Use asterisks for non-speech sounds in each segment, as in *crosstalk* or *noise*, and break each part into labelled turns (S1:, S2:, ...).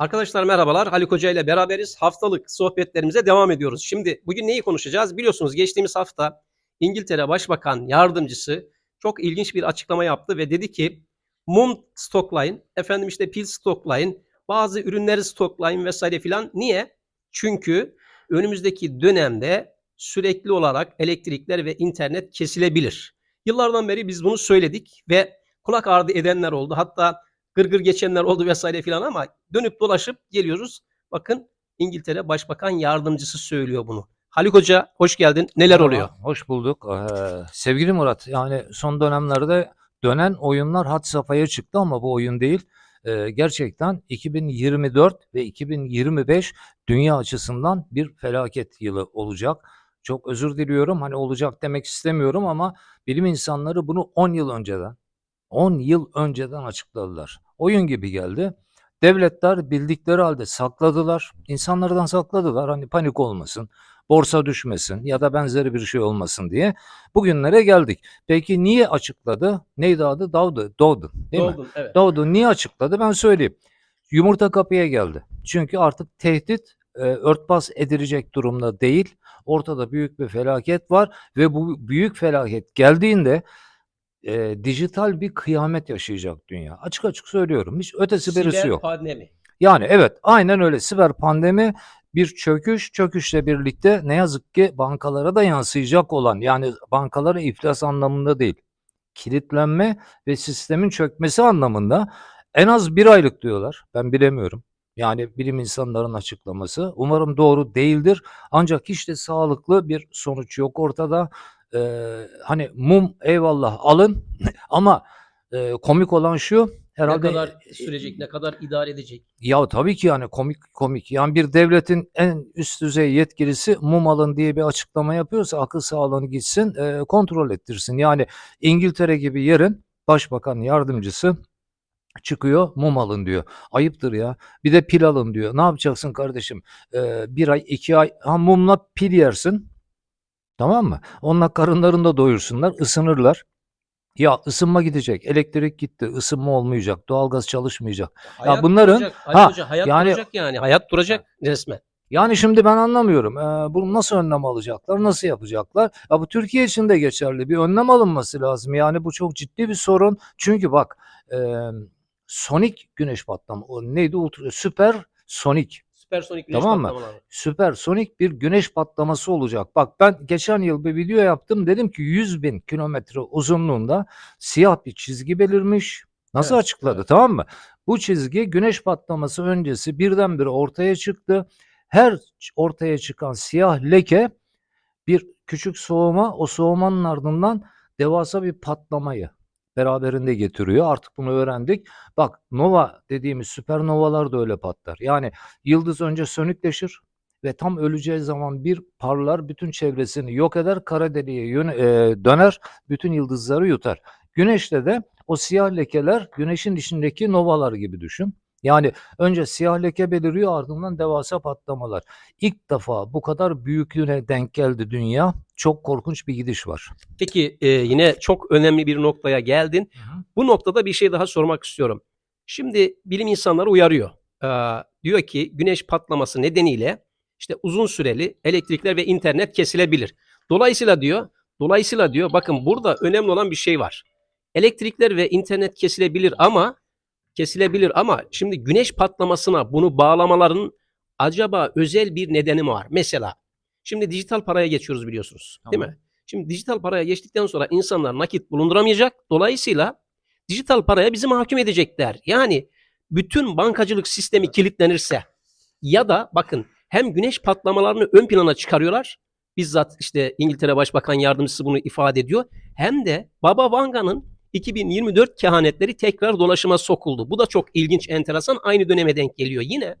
S1: Arkadaşlar merhabalar. Haluk Hoca ile beraberiz. Haftalık sohbetlerimize devam ediyoruz. Şimdi bugün neyi konuşacağız? Biliyorsunuz geçtiğimiz hafta İngiltere Başbakan Yardımcısı çok ilginç bir açıklama yaptı ve dedi ki mum stoklayın, efendim işte pil stoklayın, bazı ürünleri stoklayın vesaire filan. Niye? Çünkü önümüzdeki dönemde sürekli olarak elektrikler ve internet kesilebilir. Yıllardan beri biz bunu söyledik ve kulak ardı edenler oldu. Hatta gırgır geçenler oldu vesaire filan ama dönüp dolaşıp geliyoruz. Bakın İngiltere Başbakan Yardımcısı söylüyor bunu. Haluk Hoca hoş geldin. Neler oluyor?
S2: Hoş bulduk. Ee, sevgili Murat, yani son dönemlerde dönen oyunlar had safhaya çıktı ama bu oyun değil. Ee, gerçekten 2024 ve 2025 dünya açısından bir felaket yılı olacak. Çok özür diliyorum. Hani olacak demek istemiyorum ama bilim insanları bunu 10 yıl önceden 10 yıl önceden açıkladılar. Oyun gibi geldi. Devletler bildikleri halde sakladılar. İnsanlardan sakladılar. Hani panik olmasın borsa düşmesin ya da benzeri bir şey olmasın diye bugünlere geldik. Peki niye açıkladı? Neydi adı? Dowdon. Dowdon değil mi?
S1: Doğdun, evet.
S2: Dowdon niye açıkladı? Ben söyleyeyim. Yumurta kapıya geldi. Çünkü artık tehdit e, örtbas edilecek durumda değil. Ortada büyük bir felaket var ve bu büyük felaket geldiğinde e, dijital bir kıyamet yaşayacak dünya. Açık açık söylüyorum. Hiç ötesi berisi
S1: Siber
S2: yok.
S1: pandemi.
S2: Yani evet aynen öyle siber pandemi bir çöküş, çöküşle birlikte ne yazık ki bankalara da yansıyacak olan yani bankalara iflas anlamında değil, kilitlenme ve sistemin çökmesi anlamında en az bir aylık diyorlar. Ben bilemiyorum. Yani bilim insanlarının açıklaması. Umarım doğru değildir. Ancak hiç de sağlıklı bir sonuç yok ortada. Ee, hani mum eyvallah alın *laughs* ama e, komik olan şu herhalde
S1: ne kadar sürecek, ne kadar idare edecek?
S2: ya tabii ki yani komik komik. Yani bir devletin en üst düzey yetkilisi mum alın diye bir açıklama yapıyorsa akıl sağlığını gitsin e, kontrol ettirsin. Yani İngiltere gibi yerin başbakan yardımcısı çıkıyor mum alın diyor. Ayıptır ya. Bir de pil alın diyor. Ne yapacaksın kardeşim? E, bir ay iki ay ha, mumla pil yersin. Tamam mı? Onunla karınlarını da doyursunlar, ısınırlar. Ya ısınma gidecek, elektrik gitti, ısınma olmayacak, doğalgaz çalışmayacak.
S1: Hayat
S2: bunların-
S1: duracak.
S2: Ha,
S1: Hoca, hayat
S2: yani-
S1: duracak yani. Hayat duracak resmen.
S2: Yani şimdi ben anlamıyorum. Ee, bunu nasıl önlem alacaklar? Nasıl yapacaklar? Ya bu Türkiye için de geçerli. Bir önlem alınması lazım. Yani bu çok ciddi bir sorun. Çünkü bak e, sonik güneş patlama. O neydi? Ultra, süper sonik.
S1: Süpersonik güneş
S2: Tamam mı?
S1: patlamaları.
S2: Süpersonik bir güneş patlaması olacak. Bak ben geçen yıl bir video yaptım. Dedim ki 100 bin kilometre uzunluğunda siyah bir çizgi belirmiş. Nasıl
S1: Evet,
S2: açıkladı
S1: evet.
S2: tamam mı? Bu çizgi güneş patlaması öncesi birdenbire ortaya çıktı. Her ortaya çıkan siyah leke bir küçük soğuma, o soğumanın ardından devasa bir patlamayı beraberinde getiriyor. Artık bunu öğrendik. Bak nova dediğimiz süpernovalar da öyle patlar. Yani yıldız önce sönükleşir ve tam öleceği zaman bir parlar, bütün çevresini yok eder, kara deliğe yöne- e, döner, bütün yıldızları yutar. Güneşte de o siyah lekeler güneşin içindeki novalar gibi düşün. Yani önce siyah leke beliriyor ardından devasa patlamalar. İlk defa bu kadar büyüklüğüne denk geldi dünya. Çok korkunç bir gidiş var.
S1: Peki e, yine çok önemli bir noktaya geldin. Bu noktada bir şey daha sormak istiyorum. Şimdi bilim insanları uyarıyor. Ee, diyor ki güneş patlaması nedeniyle işte uzun süreli elektrikler ve internet kesilebilir. Dolayısıyla diyor, dolayısıyla diyor bakın burada önemli olan bir şey var. Elektrikler ve internet kesilebilir ama kesilebilir ama şimdi güneş patlamasına bunu bağlamaların acaba özel bir nedeni mi var? Mesela şimdi dijital paraya geçiyoruz biliyorsunuz, değil
S2: Tamam.
S1: mi? Şimdi dijital paraya geçtikten sonra insanlar nakit bulunduramayacak. Dolayısıyla dijital paraya bizi mahkum edecekler. Yani bütün bankacılık sistemi kilitlenirse ya da bakın hem güneş patlamalarını ön plana çıkarıyorlar. Bizzat işte İngiltere Başbakan Yardımcısı bunu ifade ediyor. Hem de Baba Vanga'nın 2024 kehanetleri tekrar dolaşıma sokuldu. Bu da çok ilginç, enteresan. Aynı döneme denk geliyor. Yine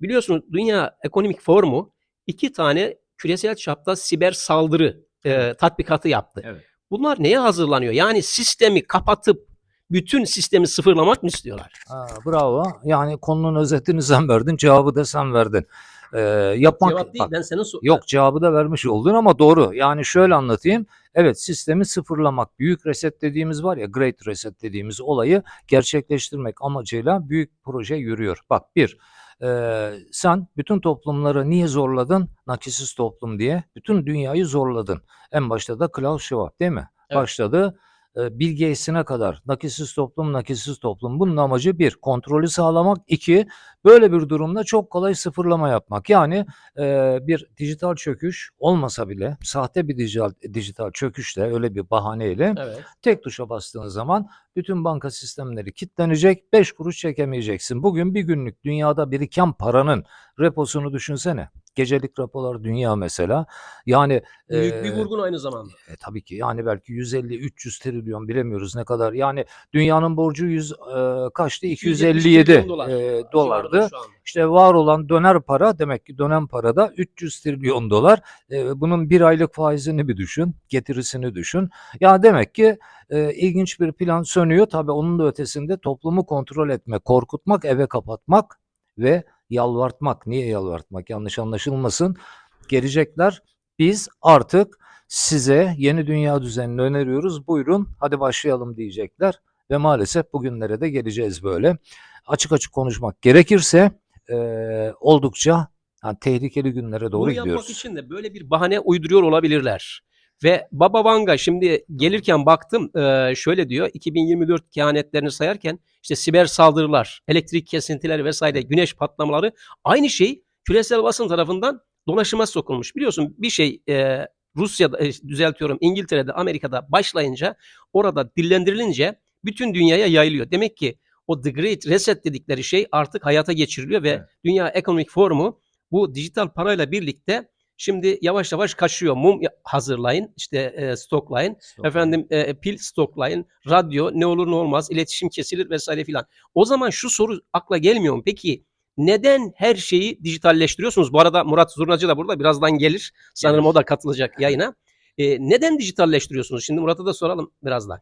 S1: biliyorsunuz Dünya Ekonomik Forumu iki tane küresel çapta siber saldırı e, tatbikatı yaptı.
S2: Evet.
S1: Bunlar neye hazırlanıyor? Yani sistemi kapatıp bütün sistemi sıfırlamak mı istiyorlar?
S2: Ha, bravo. Yani konunun özetini sen verdin, cevabı da sen verdin. Ee, yapmak
S1: Cevap değil
S2: bak,
S1: ben senin sor-
S2: Yok cevabı da vermiş oldun ama doğru. Yani şöyle anlatayım. Evet sistemi sıfırlamak, büyük reset dediğimiz var ya, great reset dediğimiz olayı gerçekleştirmek amacıyla büyük proje yürüyor. Bak bir, Ee, sen bütün toplumları niye zorladın? Nakisiz toplum diye. Bütün dünyayı zorladın. En başta da Klaus Schwab değil mi?
S1: Evet.
S2: Başladı. Ee, Bill Gates'ine kadar nakisiz toplum, nakisiz toplum. Bunun amacı bir, kontrolü sağlamak. iki böyle bir durumda çok kolay sıfırlama yapmak. Yani e, bir dijital çöküş olmasa bile, sahte bir dijital, dijital çöküşle, öyle bir bahaneyle
S1: Evet.
S2: tek tuşa bastığın zaman bütün banka sistemleri kilitlenecek, 5 kuruş çekemeyeceksin. Bugün bir günlük dünyada biriken paranın reposunu düşünsene. Gecelik repolar dünya mesela. Yani
S1: Büyük bir vurgun aynı zamanda.
S2: e, tabii ki yani belki 150-300 trilyon bilemiyoruz ne kadar. Yani dünyanın borcu 100 e, kaçtı?
S1: 270
S2: 257
S1: trilyon dolar.
S2: e, dolardı.
S1: şu anda.
S2: İşte var olan döner para demek ki dönem parada 300 trilyon dolar. E, bunun bir aylık faizini bir düşün, getirisini düşün. Ya demek ki e, ilginç bir plan sönüyor. Tabii onun da ötesinde toplumu kontrol etmek, korkutmak, eve kapatmak ve yalvartmak. Niye yalvartmak? Yanlış anlaşılmasın. Gelecekler biz artık size yeni dünya düzenini öneriyoruz. Buyurun hadi başlayalım diyecekler. Ve maalesef bugünlere de geleceğiz böyle. Açık açık konuşmak gerekirse e, oldukça yani tehlikeli günlere doğru
S1: Bunu
S2: gidiyoruz.
S1: yapmak için de böyle bir bahane uyduruyor olabilirler. Ve Baba Vanga şimdi gelirken baktım şöyle diyor 2024 kehanetlerini sayarken işte siber saldırılar, elektrik kesintileri vesaire, güneş patlamaları aynı şey küresel basın tarafından dolaşıma sokulmuş. Biliyorsun bir şey Rusya'da düzeltiyorum İngiltere'de Amerika'da başlayınca orada dillendirilince bütün dünyaya yayılıyor. Demek ki o The Great Reset dedikleri şey artık hayata geçiriliyor ve
S2: Evet.
S1: Dünya Ekonomik Forumu bu dijital parayla birlikte şimdi yavaş yavaş kaçıyor. Mum hazırlayın, işte e, stoklayın, efendim e, pil stoklayın, radyo ne olur ne olmaz, iletişim kesilir vesaire filan. O zaman şu soru akla gelmiyor mu? Peki neden her şeyi dijitalleştiriyorsunuz? Bu arada Murat Zurnacı da burada birazdan gelir. Sanırım
S2: Gelir.
S1: o da katılacak yayına. E, neden dijitalleştiriyorsunuz? Şimdi Murat'a da soralım birazdan.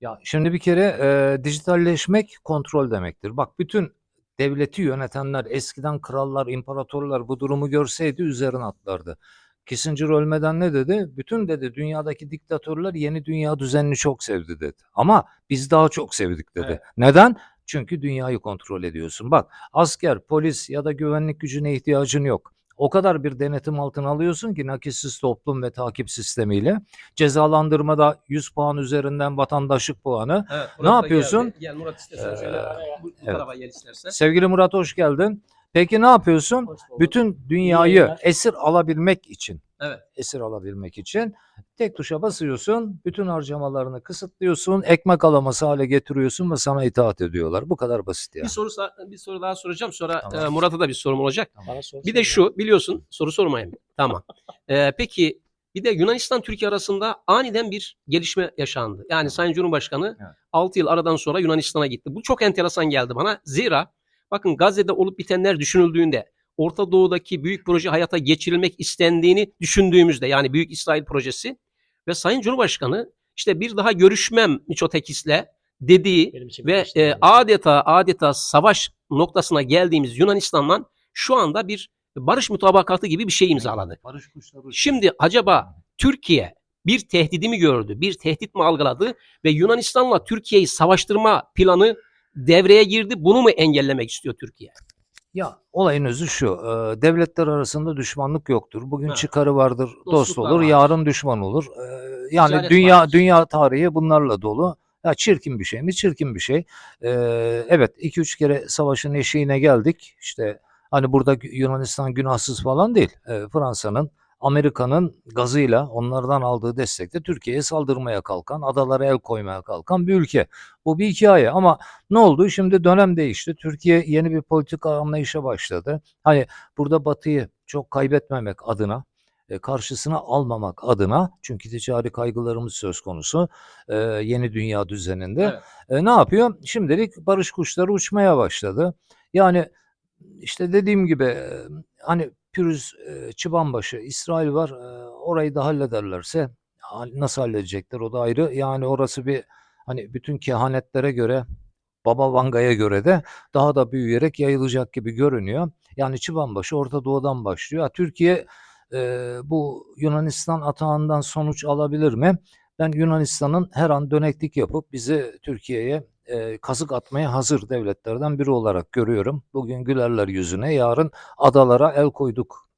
S2: Ya şimdi bir kere e, dijitalleşmek kontrol demektir. Bak bütün devleti yönetenler eskiden krallar, imparatorlar bu durumu görseydi üzerine atlardı. Kissinger ölmeden ne dedi? Bütün dedi dünyadaki diktatörler yeni dünya düzenini çok sevdi dedi. Ama biz daha çok sevdik dedi.
S1: Evet.
S2: Neden? Çünkü dünyayı kontrol ediyorsun. Bak asker, polis ya da güvenlik gücüne ihtiyacın yok. O kadar bir denetim altına alıyorsun ki nakitsiz toplum ve takip sistemiyle. Cezalandırmada 100 puan üzerinden vatandaşlık puanı.
S1: Evet,
S2: Ne yapıyorsun?
S1: Gel Murat istersen
S2: Ee,
S1: şöyle bu, bu
S2: evet.
S1: tarafa gel istersen.
S2: Sevgili Murat hoş geldin. Peki ne yapıyorsun? Bütün dünyayı esir alabilmek için.
S1: Evet.
S2: Esir alabilmek için tek tuşa basıyorsun, bütün harcamalarını kısıtlıyorsun, ekmek alaması hale getiriyorsun ve sana itaat ediyorlar. Bu kadar basit ya.
S1: Bir soru bir soru daha soracağım. Sonra
S2: Tamam.
S1: e, Murat'a da bir sorum olacak.
S2: Tamam.
S1: Bir de şu biliyorsun soru sormayayım. Tamam. Ee, *laughs* peki bir de Yunanistan Türkiye arasında aniden bir gelişme yaşandı. Yani Sayın Cumhurbaşkanı
S2: Evet.
S1: 6 yıl aradan sonra Yunanistan'a gitti. Bu çok enteresan geldi bana. Zira bakın Gazze'de olup bitenler düşünüldüğünde Orta Doğu'daki büyük proje hayata geçirilmek istendiğini düşündüğümüzde yani Büyük İsrail projesi ve Sayın Cumhurbaşkanı işte bir daha görüşmem Miçotekis'le dediği ve e, adeta adeta savaş noktasına geldiğimiz Yunanistan'la şu anda bir barış mutabakatı gibi bir şey imzaladı.
S2: Barış kuşları.
S1: Şimdi acaba Türkiye bir tehdidi mi gördü? Bir tehdit mi algıladı ve Yunanistan'la Türkiye'yi savaştırma planı devreye girdi. Bunu mu engellemek istiyor Türkiye?
S2: Ya olayın özü şu. e, devletler arasında düşmanlık yoktur. Bugün
S1: Ha.
S2: çıkarı vardır, dost
S1: Dostluklar
S2: olur,
S1: vardır.
S2: yarın düşman olur. E, yani
S1: Ticaret
S2: dünya
S1: vardır.
S2: dünya tarihi bunlarla dolu. Ya çirkin bir şey mi? Çirkin bir şey. E, evet 2-3 kere savaşın eşiğine geldik. İşte hani burada Yunanistan günahsız falan değil. E, Fransa'nın Amerika'nın gazıyla onlardan aldığı destekle Türkiye'ye saldırmaya kalkan, adalara el koymaya kalkan bir ülke. Bu bir hikaye ama ne oldu? Şimdi dönem değişti. Türkiye yeni bir politika anlayışa başladı. Hani burada Batı'yı çok kaybetmemek adına, e, karşısına almamak adına çünkü ticari kaygılarımız söz konusu e, yeni dünya düzeninde. E, ne yapıyor? Şimdilik barış kuşları uçmaya başladı. Yani işte dediğim gibi hani Pürüz, e, Çıbanbaşı, İsrail var. E, orayı da hallederlerse ha- nasıl halledecekler o da ayrı. Yani orası bir hani bütün kehanetlere göre Baba Vanga'ya göre de daha da büyüyerek yayılacak gibi görünüyor. Yani Çıbanbaşı Orta Doğu'dan başlıyor. Türkiye e, bu Yunanistan atağından sonuç alabilir mi? Ben Yunanistan'ın her an döneklik yapıp bizi Türkiye'ye e, kazık atmaya hazır devletlerden biri olarak görüyorum. Bugün gülerler yüzüne, yarın adalara el koyduk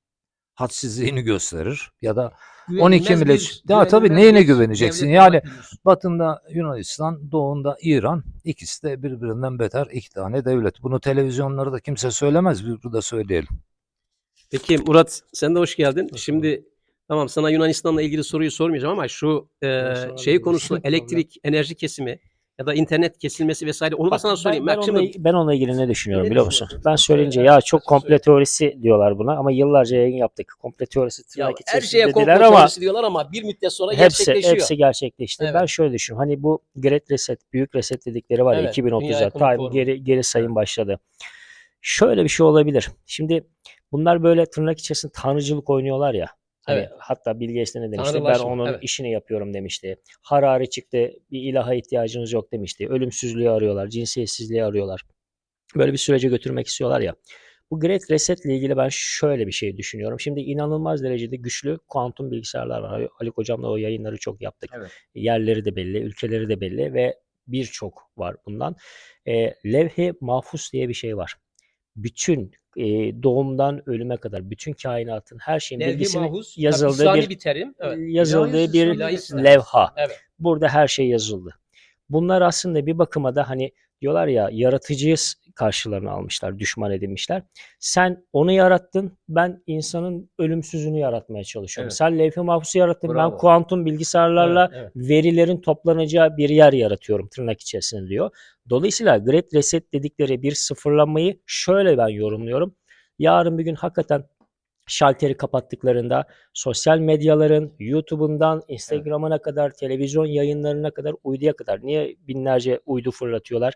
S2: hadsizliğini gösterir ya da 12
S1: Güvenilmez
S2: millet-
S1: bir-
S2: Ya tabii neyine güveneceksin? Yani. Batında Yunanistan, doğunda İran. ikisi de birbirinden beter iki tane devlet. Bunu televizyonlarda kimse söylemez. Biz burada söyleyelim.
S1: Peki Murat sen de hoş geldin.
S2: Hoş
S1: Şimdi tamam sana Yunanistan'la ilgili soruyu sormayacağım ama şu e, şey konusu
S2: Problem.
S1: elektrik enerji kesimi ya da internet kesilmesi vesaire onu da sana sorayım.
S3: Ben, ben, onunla, ben onunla ilgili ne düşünüyorum
S1: Ne
S3: biliyor musun? Ben söyleyince ya çok komple teorisi diyorlar buna ama yıllarca yayın yaptık. Komple teorisi
S1: ya
S3: tırnak
S1: her şeye
S3: ama
S1: teorisi diyorlar ama bir müddet sonra
S3: hepsi,
S1: gerçekleşiyor.
S3: hepsi gerçekleşti.
S1: Evet.
S3: Ben şöyle düşünüyorum. Hani bu Great Reset, büyük reset dedikleri var ya
S1: Evet, Dünya
S3: 2030'a
S1: Ekonomik
S3: time geri, geri sayım başladı. Şöyle bir şey olabilir. Şimdi bunlar böyle tırnak içerisinde tanrıcılık oynuyorlar ya. Hani
S1: Evet.
S3: hatta Bill Gates ne demişti? Ben onun
S1: evet.
S3: işini yapıyorum demişti. Harari çıktı. Bir ilaha ihtiyacınız yok demişti. Ölümsüzlüğü arıyorlar. Cinsiyetsizliği arıyorlar. Böyle bir sürece götürmek istiyorlar ya. Bu Great Reset ile ilgili ben şöyle bir şey düşünüyorum. Şimdi inanılmaz derecede güçlü kuantum bilgisayarlar var. Ali- Ali Hocam'la o yayınları çok yaptık.
S2: Evet.
S3: Yerleri de belli, ülkeleri de belli ve birçok var bundan. E, levh-i mahfuz diye bir şey var. Bütün e, doğumdan ölüme kadar bütün kainatın her şeyin
S1: Levh-i
S3: bilgisini
S1: mahfuz,
S3: yazıldığı bir,
S1: bir terim. Evet.
S3: yazıldığı bir
S1: İlahi
S3: levha.
S1: Evet.
S3: Burada her şey yazıldı. Bunlar aslında bir bakıma da hani diyorlar ya yaratıcıyı karşılarına almışlar, düşman edinmişler. Sen onu yarattın, ben insanın ölümsüzünü yaratmaya çalışıyorum.
S2: Evet.
S3: Sen levh-i mahfuzu yarattın,
S2: Bravo.
S3: ben kuantum bilgisayarlarla
S1: Evet, evet.
S3: verilerin toplanacağı bir yer yaratıyorum tırnak içerisinde diyor. Dolayısıyla Great Reset dedikleri bir sıfırlanmayı şöyle ben yorumluyorum. Yarın bir gün hakikaten şalteri kapattıklarında sosyal medyaların YouTube'undan Instagram'ına kadar, televizyon yayınlarına kadar, uyduya kadar niye binlerce uydu fırlatıyorlar?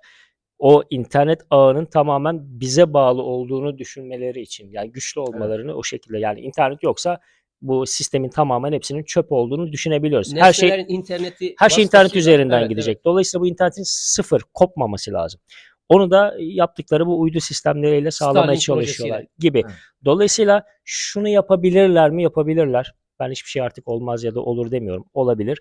S3: O internet ağının tamamen bize bağlı olduğunu düşünmeleri için yani güçlü olmalarını o şekilde yani internet yoksa bu sistemin tamamen hepsinin çöp olduğunu düşünebiliyoruz. Her şey
S1: interneti
S3: her şey internet üzerinden
S1: Evet,
S3: gidecek. Dolayısıyla bu internetin sıfır kopmaması lazım. Onu da yaptıkları bu uydu sistemleriyle sağlamaya
S1: Starlink
S3: çalışıyorlar
S1: projesiyle.
S3: gibi.
S2: Evet.
S3: Dolayısıyla şunu yapabilirler mi? Yapabilirler. Ben hiçbir şey artık olmaz ya da olur demiyorum. Olabilir.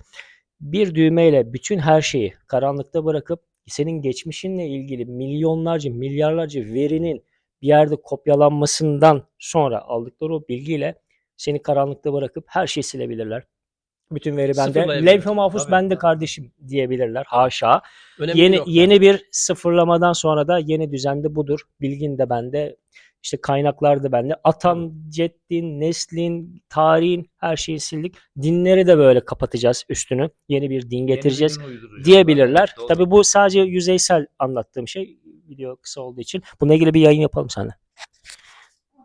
S3: Bir düğmeyle bütün her şeyi karanlıkta bırakıp senin geçmişinle ilgili milyonlarca, milyarlarca verinin bir yerde kopyalanmasından sonra aldıkları o bilgiyle seni karanlıkta bırakıp her şeyi silebilirler. Bütün veri bende. Levh-i mahfuz
S2: Tabii,
S3: bende kardeşim diyebilirler. Haşa.
S1: Önemli bir
S3: Yeni
S1: nokta.
S3: yeni bir sıfırlamadan sonra da yeni düzende budur. Bilgin de bende. işte kaynaklar da bende. Atan, ceddin, neslin, tarihin her şeyi sildik. Dinleri de böyle kapatacağız üstünü. Yeni bir din getireceğiz diyebilirler. Tabii bu sadece yüzeysel anlattığım şey. Video kısa olduğu için. Bununla ilgili bir yayın yapalım seninle.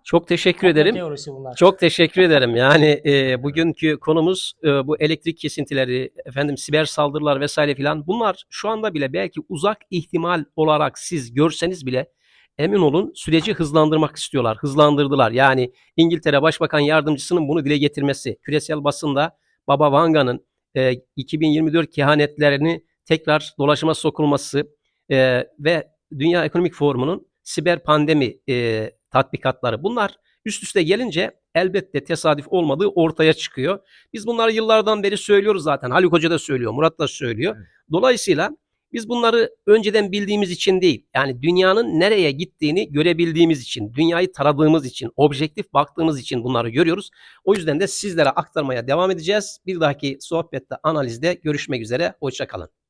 S1: Çok teşekkür ederim.
S3: Teorisi bunlar.
S1: Çok teşekkür ederim. Yani *laughs* e, bugünkü konumuz e, bu elektrik kesintileri, efendim siber saldırılar vesaire filan. Bunlar şu anda bile belki uzak ihtimal olarak siz görseniz bile emin olun süreci hızlandırmak istiyorlar. Hızlandırdılar. Yani İngiltere Başbakan Yardımcısının bunu dile getirmesi, küresel basında Baba Vanga'nın e, 2024 kehanetlerini tekrar dolaşıma sokulması e, ve Dünya Ekonomik Forumu'nun siber pandemi e, tatbikatları bunlar üst üste gelince elbette tesadüf olmadığı ortaya çıkıyor. Biz bunları yıllardan beri söylüyoruz zaten. Haluk Hoca da söylüyor, Murat da söylüyor. Dolayısıyla biz bunları önceden bildiğimiz için değil, yani dünyanın nereye gittiğini görebildiğimiz için, dünyayı taradığımız için, objektif baktığımız için bunları görüyoruz. O yüzden de sizlere aktarmaya devam edeceğiz. Bir dahaki sohbette, analizde görüşmek üzere. Hoşçakalın.